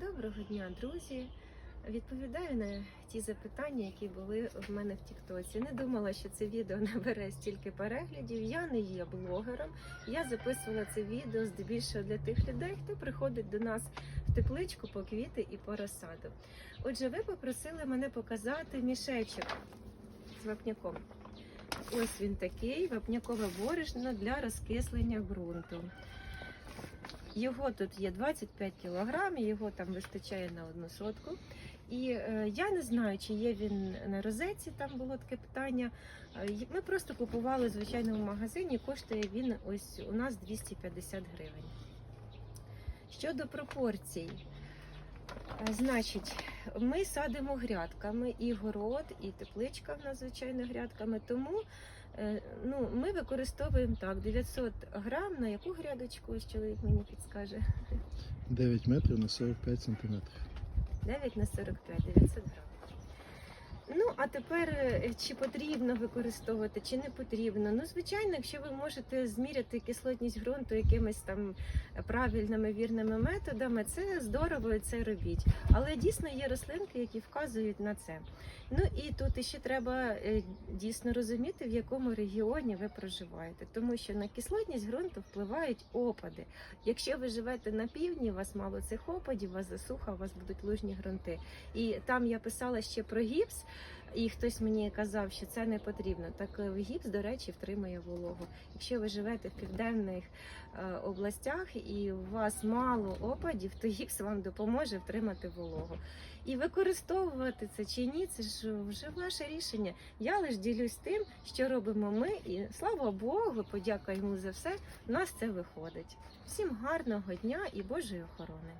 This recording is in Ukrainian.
Доброго дня, друзі. Відповідаю на ті запитання, які були в мене в Тіктоці. Не думала, що це відео набере стільки переглядів. Я не є блогером. Я записувала це відео здебільшого для тих людей, хто приходить до нас в тепличку по квіти і по розсаду. Отже, ви попросили мене показати мішечок з вапняком. Ось він такий вапнякове борошно для розкислення ґрунту. Його тут є 25 кг, його там вистачає на одну сотку. І е, я не знаю, чи є він на розетці, там було таке питання. Е, Ми просто купували в звичайному магазині, коштує він ось у нас 250 гривень. Щодо пропорцій, е, значить, ми садимо грядками і город, і тепличка в нас звичайно грядками. Тому е, ну, ми використовуємо так 900 грам на яку грядочку, ось чоловік мені підскаже. 9 метрів на 45 сантиметрів. 9 на 45, 900 грам. Ну, а тепер е, чи потрібно використовувати, чи не потрібно. Ну, звичайно, якщо ви можете зміряти кислотність ґрунту якимись там правильними вірними методами, це здорово і це робіть. Але дійсно є рослинки, які вказують на це. Ну і тут ще треба е, дійсно розуміти, в якому регіоні ви проживаєте, тому що на кислотність ґрунту впливають опади. Якщо ви живете на півдні, у вас мало цих опадів, у вас засуха, у вас будуть лужні ґрунти. І там я писала ще про гіпс, і хтось мені казав, що це не потрібно. Так е, гіпс, до речі, втримує вологу. Якщо ви живете в південних е, областях і у вас мало опадів, то гіпс вам допоможе втримати вологу. І використовувати це чи ні, це ж вже ваше рішення. Я лише ділюсь тим, що робимо ми, і слава Богу, подяка йому за все. У нас це виходить. Всім гарного дня і Божої охорони.